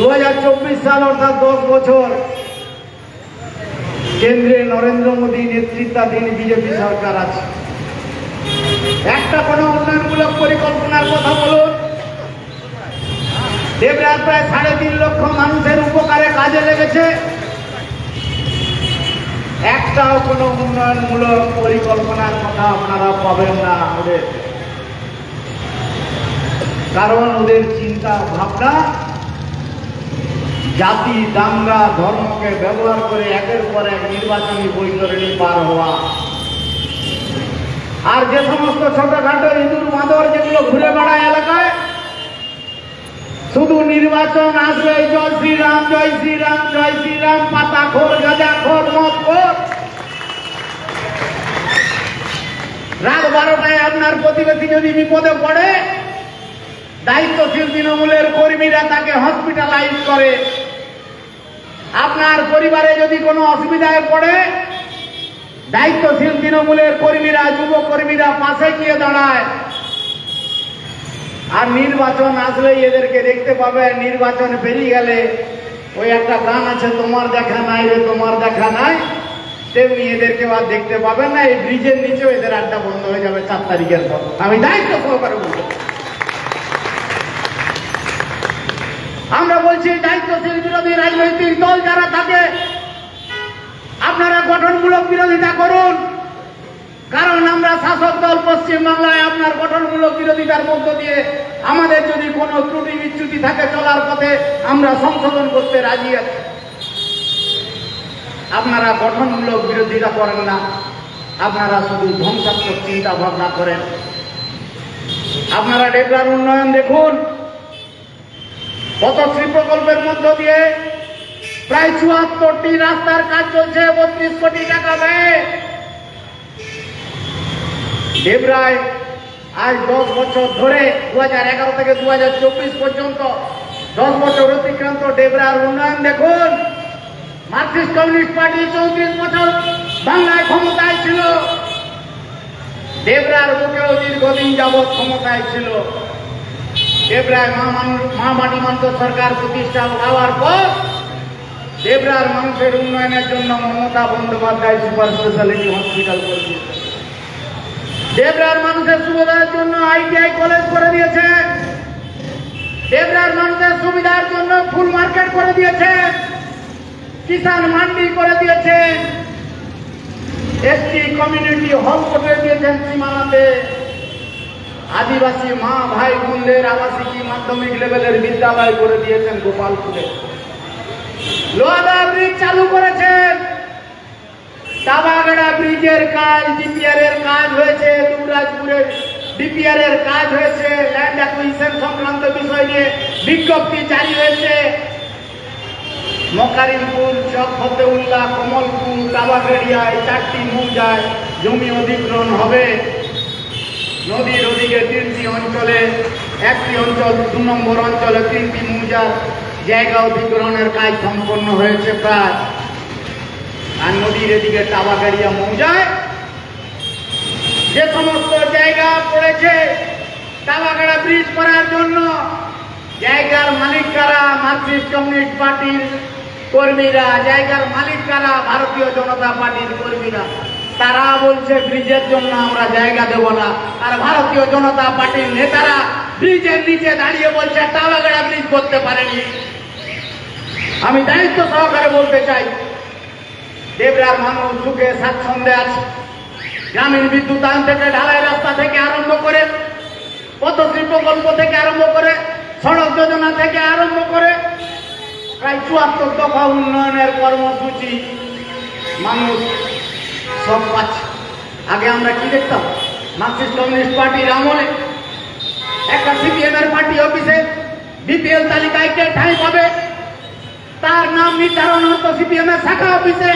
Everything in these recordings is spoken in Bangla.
দু হাজার চব্বিশ সাল অর্থাৎ দশ বছর কেন্দ্রে নরেন্দ্র মোদী নেতৃত্বাধীন বিজেপি সরকার আছে। একটা কোনো উন্নয়নমূলক পরিকল্পনার কথা বলুন। দেবরাজ প্রায় সাড়ে তিন লক্ষ মানুষের উপকারে কাজে লেগেছে। একটাও কোনো উন্নয়নমূলক পরিকল্পনার কথা আপনারা পাবেন না ওদের কারণ ওদের চিন্তা ভাবনা জাতি দাঙ্গা ধর্মকে ব্যবহার করে একের পর এক নির্বাচনী বৈতরণী পার হওয়া। আর যে সমস্ত ছোটখাটো ইঁদুর মাদর যেগুলো ঘুরে বেড়ায় এলাকায়, শুধু নির্বাচন আসবে জয় শ্রীরাম জয় শ্রীরাম জয় শ্রীরাম, পাতা খোর, গাজা খোর, মদ খোর। রাত বারোটায় আপনার প্রতিবেশী যদি বিপদে পড়ে, দায়িত্বশীল তৃণমূলের কর্মীরা তাকে হসপিটালাইজ করে। আপনার পরিবারে যদি কোনো অসুবিধায় পড়ে, দায়িত্বশীল তৃণমূলের কর্মীরা, যুব কর্মীরা পাশে গিয়ে দাঁড়ায়। আর নির্বাচন আসলেই এদেরকে দেখতে পাবে, নির্বাচন পেরিয়ে গেলে ওই একটা গান আছে, তোমার দেখা নাই রে, তোমার দেখা নাই। তেমনি এদেরকে আর দেখতে পাবেন না, এই ব্রিজের নিচেও এদের আড্ডা বন্ধ হয়ে যাবে চার তারিখের পর। আমি দায়িত্ব সহকারে বলব। আমরা বলছি দায়িত্বশীল বিরোধী রাজনৈতিক দল যারা থাকে, আপনারা গঠনমূলক বিরোধিতা করুন। কারণ আমরা শাসক দল পশ্চিম বাংলায় আপনার গঠনমূলক বিরোধিতার মধ্য দিয়ে আমাদের যদি কোনো ত্রুটি বিচ্যুতি থাকে চলার পথে, আমরা সংশোধন করতে রাজি আছি। আপনারা গঠনমূলক বিরোধিতা করেন না। আপনারা শুধু ধ্বংসাত্মক চিন্তা ভাবনা করেন। আপনারা ডেবরার উন্নয়ন দেখুন। পথশ্রী প্রকল্পের মধ্য দিয়ে প্রায় চুয়াত্তরটি রাস্তার কাজ চলছে, বত্রিশ কোটি টাকা ব্যয়। দেবরায় আজ দশ বছর ধরে দু থেকে দু পর্যন্ত দশ বছর অতিক্রান্ত ডেবরার উন্নয়ন দেখুন। মার্কসিস্ট কমিউনিস্ট পার্টি চৌত্রিশ বছর বাংলায় ক্ষমতায় ছিল। দেবরার বুকেও দীর্ঘদিন যাবৎ ক্ষমতায় ছিল। দেবরায় মা মানুষ মা মাটি মান্ত সরকার প্রতিষ্ঠা হওয়ার পর দেবরার মানুষের উন্নয়নের জন্য Mamata Bandyopadhyay super speciality hospital করে দিয়েছে দেবরার মানুষের সুবিধার জন্য আইটিআই কলেজ করে দিয়েছে। দেবরার মানুষের সুবিধার জন্য ফুল মার্কেট করে দিয়েছে। কিষান মান্ডি করে দিয়েছে। এসটি কমিউনিটি হল করে দিয়েছেন সীমানাতে আদিবাসী মা, ভাই, বোনদের আবাসিক মাধ্যমিক লেভেলের বিদ্যালয় করে দিয়েছেন গোপালপুরে। লোহাদা ব্রিজ চালু করেছেন। টাবাগড়া ব্রিজের কাজ ডিপিআর এর কাজ হয়েছে, দুবরাজপুরের ডিপিআর এর কাজ হয়েছে ল্যান্ড অ্যাকুইজিশন সংক্রান্ত বিষয় নিয়ে বিজ্ঞপ্তি জারি হয়েছে। মকারিমপুর চক ফতেউল্লাহ, কমলপুর টাবাগড়িয়া এই চারটি মৌজায় জমি অধিগ্রহণ হবে। নদীর ওদিকে তিনটি অঞ্চলে, একটি অঞ্চল দু নম্বর অঞ্চলে, তিনটি মৌজার জায়গা অধিগ্রহণের কাজ সম্পন্ন হয়েছে প্রায়। আর নদীর এদিকে টাবাগাড়িয়া মৌজায় যে সমস্ত জায়গা পড়েছে টাবাগাড়া ব্রিজ করার জন্য জায়গার মালিক কারা মার্কসিস্ট কমিউনিস্ট পার্টির কর্মীরা, জায়গার মালিক কারা ভারতীয় জনতা পার্টির কর্মীরা তারা বলছে, ব্রিজের জন্য আমরা জায়গা দেব না। আর ভারতীয় জনতা পার্টির নেতারা ব্রিজের নিচে দাঁড়িয়ে বলছে টাবাগাড়া ব্রিজ করতে পারেনি। আমি দায়িত্ব সহকারে বলতে চাই, দেবরার মানুষ সুখে স্বাচ্ছন্দ্যে আছে। গ্রামীণ বিদ্যুতায়ন থেকে ঢালাই রাস্তা থেকে আরম্ভ করে, পথশ্রী প্রকল্প থেকে আরম্ভ করে, সড়ক যোজনা থেকে আরম্ভ করে, প্রায় চুয়াত্তর দফা উন্নয়নের কর্মসূচি মানুষ সব পাচ্ছে। আগে আমরা কি দেখতাম? মার্কসিস্ট কমিউনিস্ট পার্টির আমলে একটা সিপিএম এর পার্টি অফিসে বিপিএল তালিকায় কে ঠাঁই পাবে? তার নাম নির্ধারণ হতো সিপিএম এর শাখা অফিসে।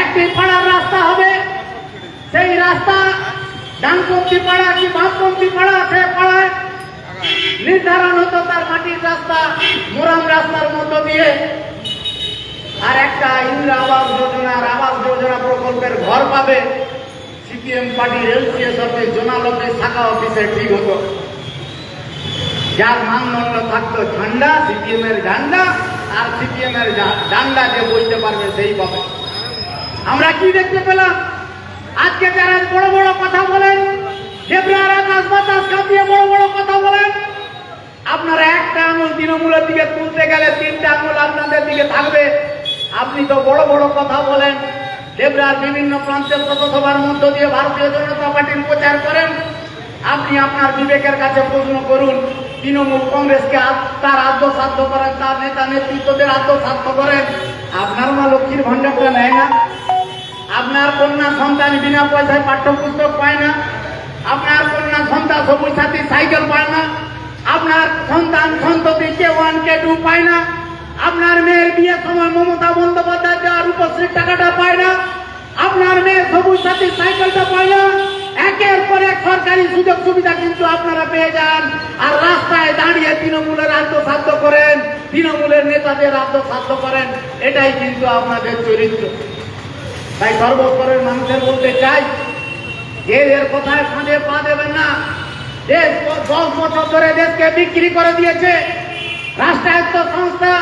একটি পাড়ার রাস্তা হবে। সেই রাস্তা ডানপন্থী পাড়া কি বামপন্থী পাড়া সে পাড়ায়? নির্ধারণ হতো তার মাটির রাস্তা, মোরাম রাস্তার মধ্য দিয়ে। আর একটা ইন্দিরা আবাস যোজনার আবাস যোজনা প্রকল্পের ঘর পাবে সিপিএম পার্টির এলসিএস অফিস জোনাল অফিস শাখা অফিসে ঠিক হতো। যার মানদণ্ড থাকতো ঝান্ডা সিপিএম এর ঝান্ডা, আর সিপিএম এর ডান্ডা যে বলতে পারবে সেই পাবে। আমরা কি দেখতে পেলাম? আজকে যারা বড় বড় কথা বলেন বড় বড় কথা বলেন, আপনারা একটা আঙুল তৃণমূলের দিকে তুলতে গেলে তিনটা আঙুল আপনাদের দিকে থাকবে। আপনি তো বড় বড় কথা বলেন দেবরার বিভিন্ন প্রান্তের পথসভার মধ্য দিয়ে ভারতীয় জনতা পার্টির প্রচার করেন। আপনি আপনার বিবেকের কাছে প্রশ্ন করুন, তৃণমূল কংগ্রেসকে তার আত্মসাধ্য করেন, তার নেতা নেতৃত্বদের আত্মসাধ্য করেন। আপনার মা লক্ষ্মীর ভাণ্ডারটা নেয় না। আপনার কন্যা সন্তান বিনা পয়সায় পাঠ্যপুস্তক পায় না। আপনার কন্যা সন্তান সবুজ সাথী সাইকেল পায় না। আপনার সন্তান সন্ততি কে ওয়ান, কে টু পায় না। আপনার মেয়ের বিয়ের সময় মমতা বন্দ্যোপাধ্যায় দেওয়ার উপস্থিত টাকাটা পায় না, আপনার মেয়ে সবুজ সাথী সাইকেলটা পায় না, একের পর এক সরকারি সুযোগ সুবিধা কিন্তু আপনারা পেয়ে যান। আর রাস্তায় দাঁড়িয়ে তৃণমূলের আত্মসাধ্য করেন, তৃণমূলের নেতাদের আত্মসাধ্য করেন, এটাই কিন্তু আপনাদের চরিত্র। তাই সর্বস্তরের মানুষের বলতে চাই যে এর কোথায় ফাঁদে পা দেবেন না। দেশ দশ বছর ধরে দেশকে বিক্রি করে দিয়েছে। রাষ্ট্রায়ত্ত সংস্থা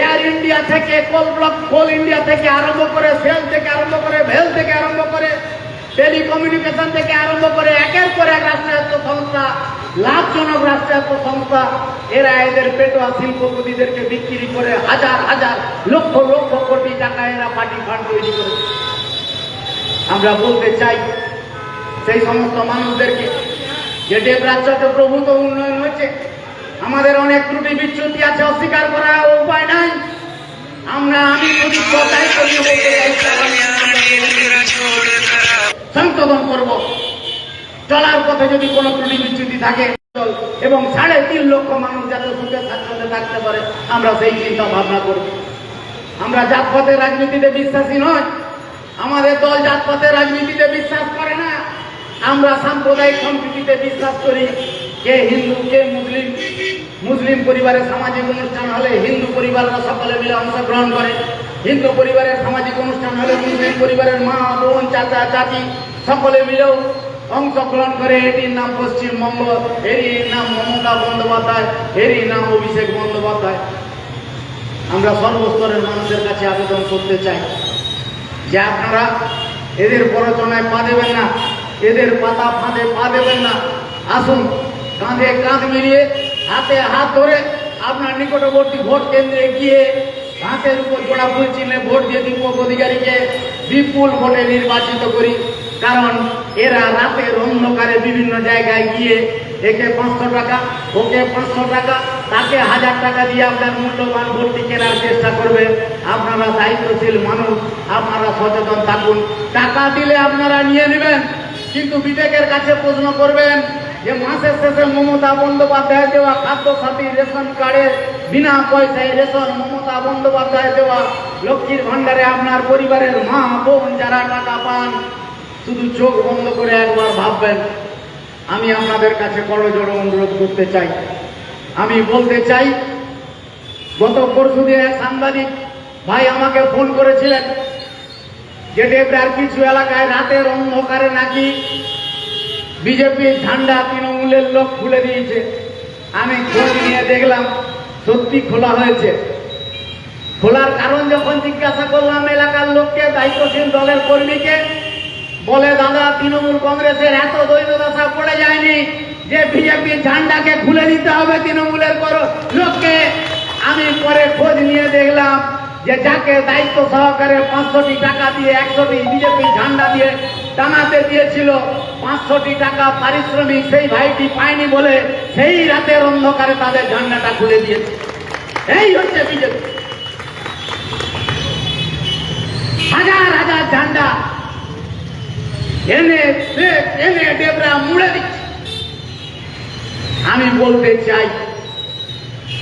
এয়ার ইন্ডিয়া থেকে কোল ব্লক কোল ইন্ডিয়া থেকে আরম্ভ করে সেল থেকে আরম্ভ করে ভেল থেকে আরম্ভ করে টেলিকমিউনিকেশন থেকে আরম্ভ করে, একের পর এক রাষ্ট্রায়ত্ত সংস্থা, লাভজনক রাষ্ট্রায়ত্ত সংস্থা, এরা এদের পেটোয়া শিল্পপতিদেরকে বিক্রি করে হাজার হাজার লক্ষ লক্ষ কোটি টাকা এরা পার্টি ফান্ড তৈরি করে আমরা বলতে চাই, সেই সমস্ত মানুষদেরকে, যে দেবরাজ্যতে প্রভূত উন্নয়ন হয়েছে আমাদের অনেক ত্রুটি বিচ্যুতি আছে, অস্বীকার করা উপায় নাই। আমরা আমি যদি কথাই করি সংশোধন করব। চলার পথে যদি কোনো ত্রুটি বিচ্যুতি থাকে এবং সাড়ে তিন লক্ষ মানুষ যাতে সুখে স্বাচ্ছন্দ্যে থাকতে পারে, আমরা সেই চিন্তা ভাবনা করব। আমরা জাতপাতের রাজনীতিতে বিশ্বাসী নয় আমাদের দল জাতপাতের রাজনীতিতে বিশ্বাস করে না। আমরা সাম্প্রদায়িক সম্প্রীতিতে বিশ্বাস করি, কে হিন্দু, কে মুসলিম। মুসলিম পরিবারের সামাজিক অনুষ্ঠান হলে হিন্দু পরিবাররা সকলে মিলে অংশগ্রহণ করে। হিন্দু পরিবারের সামাজিক অনুষ্ঠান হলে মুসলিম পরিবারের মা, বোন, চাচা, চাচি সকলে মিলেও অংশগ্রহণ করে। এটির নাম পশ্চিমবঙ্গ এরই নাম মমতা বন্দ্যোপাধ্যায়, এরই নাম অভিষেক বন্দ্যোপাধ্যায়। আমরা সর্বস্তরের মানুষের কাছে আবেদন করতে চাই যে আপনারা এদের প্ররোচনায় পা দেবেন না, এদের পাতা ফাঁদে পা দেবেন না। আসুন, কাঁধে কাঁধ মিলিয়ে হাতে হাত ধরে আপনার নিকটবর্তী ভোট কেন্দ্রে গিয়ে হাতের উপর জোড়া ফুল চিহ্নে ভোট দিয়ে দীপক অধিকারীকে বিপুল ভোটে নির্বাচিত করি। কারণ এরা রাতের অন্ধকারে বিভিন্ন জায়গায় গিয়ে একে পাঁচশো টাকা, ওকে পাঁচশো টাকা, তাকে হাজার টাকা দিয়ে আপনার মূল্যবান ভোটটি কেনার চেষ্টা করবে। আপনারা দায়িত্বশীল মানুষ, আপনারা সচেতন থাকুন। টাকা দিলে আপনারা নিয়ে নেবেন, কিন্তু বিবেকের কাছে প্রশ্ন করবেন যে মাসের শেষে মমতা বন্দ্যোপাধ্যায় দেওয়া খাদ্য সাথী রেশন কার্ডে বিনা পয়সায় রেশন মমতা বন্দ্যোপাধ্যায় দেওয়া লক্ষ্মীর ভাণ্ডারে আপনার পরিবারের মা, বোন যারা টাকা পান, শুধু চোখ বন্ধ করে একবার ভাববেন। আমি আপনাদের কাছে করজোড়ো অনুরোধ করতে চাই। আমি বলতে চাই, গত পরশু দিনে সাংবাদিক ভাই আমাকে ফোন করেছিলেন যে ডেবরার কিছু এলাকায় রাতের অন্ধকারে নাকি বিজেপির ঝান্ডা তৃণমূলের লোক খুলে দিয়েছে। আমি খোঁজ নিয়ে দেখলাম, সত্যি খোলা হয়েছে। খোলার কারণ যখন জিজ্ঞাসা করলাম, এলাকার লোককে, দায়িত্বশীল দলের কর্মীকে, বলে, দাদা, তৃণমূল কংগ্রেসের এত দৈন্যদশা পড়ে যায়নি যে বিজেপির ঝান্ডাকে খুলে দিতে হবে তৃণমূলের লোককে আমি পরে খোঁজ নিয়ে দেখলাম যে, যাকে দায়িত্ব সহকারে পাঁচশোটি টাকা দিয়ে, একশোটি বিজেপির ঝান্ডা দিয়ে টানাতে দিয়েছিল। পাঁচশোটি টাকা পারিশ্রমিক সেই ভাইটি পায়নি বলে সেই রাতের অন্ধকারে তাদের ঝান্ডাটা খুলে দিয়েছে। এই হচ্ছে বিজেপি। হাজার হাজার ঝান্ডা এনে এনে ডেবরা মুড়ে দিচ্ছে। আমি বলতে চাই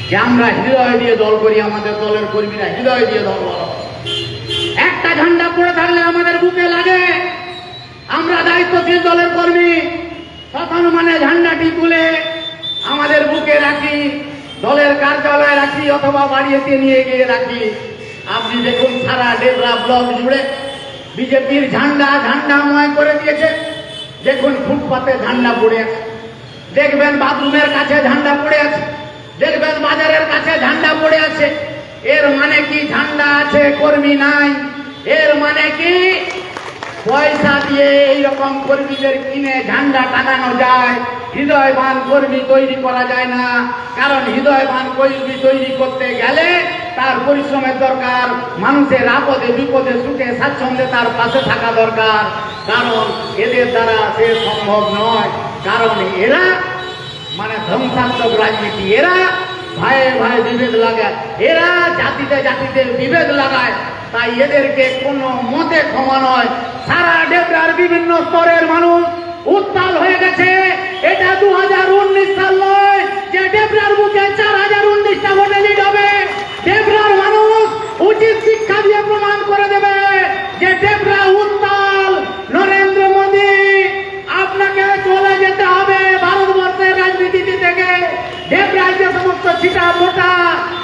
যে আমরা হৃদয় দিয়ে দল করি, আমাদের দলের কর্মীরা হৃদয় দিয়ে দল একটা ঝান্ডা পড়ে থাকলে আমাদের বুকে লাগে। আমরা দায়িত্বশীল দলের কর্মী তখন মানে ঝান্ডাটি তুলে আমাদের বুকে রাখি, দলের কার্যালয়ে রাখি অথবা বাড়িতে নিয়ে গিয়ে রাখি। আপনি দেখুন সারা ডেবরা ব্লক জুড়ে বিজেপির ঝান্ডা ঝান্ডাময় করে দিয়েছে। দেখুন ফুটপাতে ঝান্ডা পড়ে আছে। দেখবেন বাথরুমের কাছে ঝান্ডা পড়ে আছে। দেখবেন বাজারের কাছে ঝান্ডা পড়ে আছে। এর মানে কি ঝান্ডা আছে, কর্মী নাই? এর মানে কি? পয়সা দিয়ে এইরকম কর্মীদের কিনে ঝান্ডা টাঙানো যায়, হৃদয়বান কর্মী তৈরি করা যায় না। কারণ হৃদয়বান কর্মী তৈরি করতে গেলে তার পরিশ্রমের দরকার, মানুষের আপদে বিপদে সুখে স্বাচ্ছন্দ্যে তার পাশে থাকা দরকার। কারণ এদের দ্বারা সে সম্ভব নয়। কারণ এরা মানে ধ্বংসাত্মক রাজনীতি। এরা ভাইয়ে ভাই বিভেদ লাগায়। এরা জাতিতে জাতিতে বিভেদ লাগায়। তাই এদেরকে কোনো মতে ক্ষমা নয়। সারা ডেবরার বিভিন্ন স্তরের মানুষ উত্তাল হয়ে গেছে। এটা দু হাজার উনিশ সাল নয় যে ডেবরার বুকে চার হাজার উনিশটা ভোটে লিড হবে। ডেবরার মানুষ উচিত শিক্ষা দিয়ে প্রমাণ করে দেবে যে ডেবরা উত্তাল। নরেন্দ্র মোদী, আপনাকে চলে যেতে হবে ভারতবর্ষের রাজনীতি থেকে। দেবরাজ যে সমস্ত ছিটা মোটা,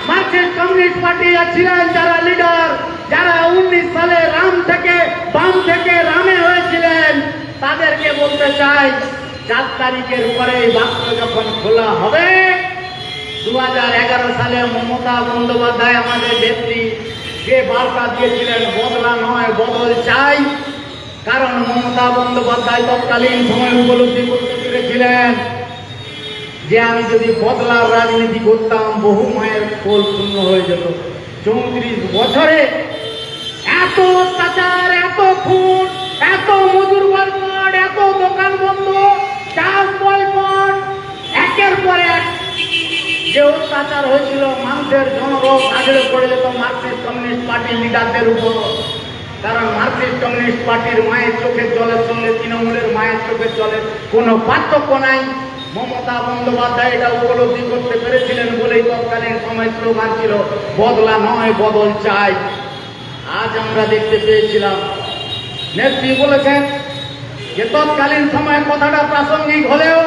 মার্কসিস্ট কমিউনিস্ট পার্টি ছিলেন যারা লিডার যারা উনিশ সালে রাম থেকে, বাম থেকে রামে হয়েছিলেন, তাদেরকে বলতে চাই চার তারিখের পরে বাক্স যখন খোলা হবে দু হাজার এগারো সালে মমতা বন্দ্যোপাধ্যায় আমাদের নেত্রী, যে বার্তা দিয়েছিলেন, বদলা নয়, বদল চাই। কারণ মমতা বন্দ্যোপাধ্যায় তৎকালীন সময় উপলব্ধি করতে পেরেছিলেন যে আমি যদি বদলার রাজনীতি করতাম, বহু মায়ের কোল শূন্য হয়ে যেত। চৌত্রিশ বছরে এত অত্যাচার, এত খুন, এত মজুর বয়কট এত দোকান বন্ধ, চাষ বয়কট একের পর এক যে অত্যাচার হয়েছিল, মানুষের জনরোগ আগড়ে পড়ে যেত মার্কসিস্ট কমিউনিস্ট পার্টির লিডারদের উপর। কারণ মার্কসিস্ট কমিউনিস্ট পার্টির মায়ের চোখের জলের সঙ্গে তৃণমূলের মায়ের চোখের জলের কোনো পার্থক্য নাই। মমতা বন্দ্যোপাধ্যায় এটা উপলব্ধি করতে পেরেছিলেন বলেই তৎকালীন সময় স্লোগান ছিল, বদলা নয়, বদল চাই। আজ আমরা দেখতে পেয়েছিলাম। নেত্রী বলেছেন যে, তৎকালীন সময় কথাটা প্রাসঙ্গিক হলেও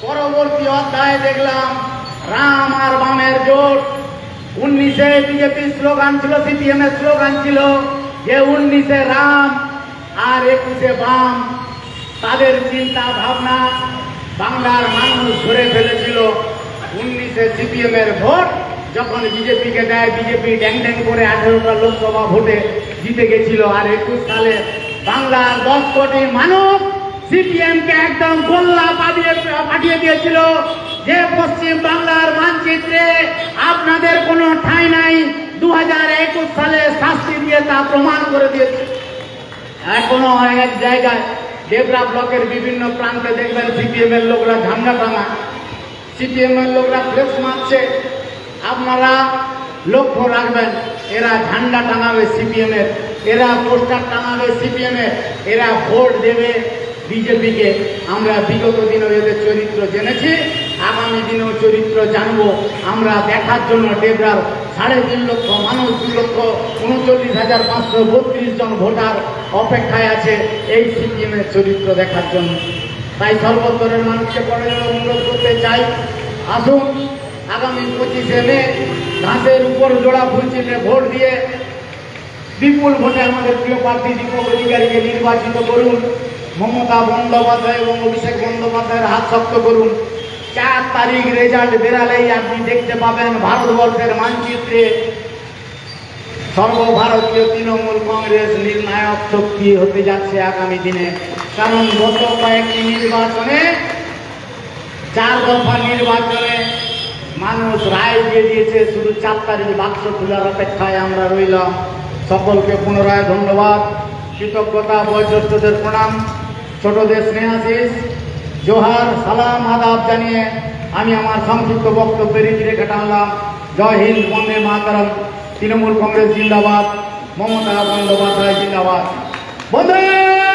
পরবর্তী অধ্যায়ে দেখলাম, রাম আর বামের জোট। উনিশে বিজেপির স্লোগান ছিল সিপিএম এর স্লোগান ছিল যে, উনিশে রাম আর একুশে বাম। তাদের চিন্তা ভাবনা বাংলার মানুষ ধরে ফেলেছিল। উনিশে সিপিএম এর ভোট যখন বিজেপিকে দেয়, বিজেপি ড্যাং ড্যাং করে আঠেরোটা লোকসভা ভোটে জিতে গেছিল। আর একুশ সালে বাংলার দশ কোটি মানুষ সিপিএম কে একদম গোল্লা পাঠিয়ে পাঠিয়ে দিয়েছিল। যে পশ্চিম বাংলার মানচিত্রে আপনাদের কোনো ঠাঁই নাই দু হাজার একুশ সালে শাস্তি দিয়ে তা প্রমাণ করে দিয়েছে। এখনও এক জায়গায় দেবরা ব্লকের বিভিন্ন প্রান্তে দেখবেন সিপিএম এর লোকরা ঝান্ডা টাঙা সিপিএম এর লোকরা ফ্লেক্স মারছে। আপনারা লক্ষ্য রাখবেন, এরা ঝান্ডা টাঙাবে সিপিএম এর পোস্টার টাঙাবে সিপিএম এর ভোট দেবে বিজেপিকে। আমরা বিগত দিনে এদের চরিত্র জেনেছি, আগামী দিনেও চরিত্র জানব। আমরা দেখার জন্য ডেবরার সাড়ে তিন লক্ষ, মানুষ দু লক্ষ, উনচল্লিশ হাজার পাঁচশো বত্রিশ জন ভোটার অপেক্ষায় আছে এই সিপিএমের চরিত্র দেখার জন্য। তাই সর্বস্তরের মানুষকে পরে অনুরোধ করতে চাই। আসুন। আগামী পঁচিশে মে ঘাসের উপর জোড়া ফুল ভোট দিয়ে বিপুল ভোটে আমাদের প্রিয় প্রার্থী দীপক অধিকারীকে নির্বাচিত করুন। মমতা বন্দ্যোপাধ্যায় এবং অভিষেক বন্দ্যোপাধ্যায়ের হাত শক্ত করুন। চার তারিখ রেজাল্ট বেরালেই আপনি দেখতে পাবেন ভারতবর্ষের মানচিত্রে সর্বভারতীয় তৃণমূল কংগ্রেস নির্ণায়ক শক্তি হতে যাচ্ছে আগামী দিনে। কারণ গত কয়েকটি নির্বাচনে চার দফা নির্বাচনে মানুষ রায় দিয়ে দিয়েছে, শুধু চার তারিখ বাক্স খোলার অপেক্ষায় আমরা রইলাম। সকলকে পুনরায় ধন্যবাদ। কৃতজ্ঞতা, বয়োজ্যেষ্ঠদের প্রণাম। ছোটদের স্নেহাশিস জোহার, সালাম, আদাব জানিয়ে আমি আমার সংক্ষিপ্ত বক্তব্যের রীতি রেখে টানলাম। জয় হিন্দ, বন্দে মাতারম। তৃণমূল কংগ্রেস জিন্দাবাদ। মমতা বন্দ্যোপাধ্যায় জিন্দাবাদ। বন্দে!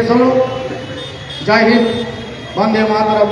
শেষ হলো জয় হিন্দ বন্দে মাতরম।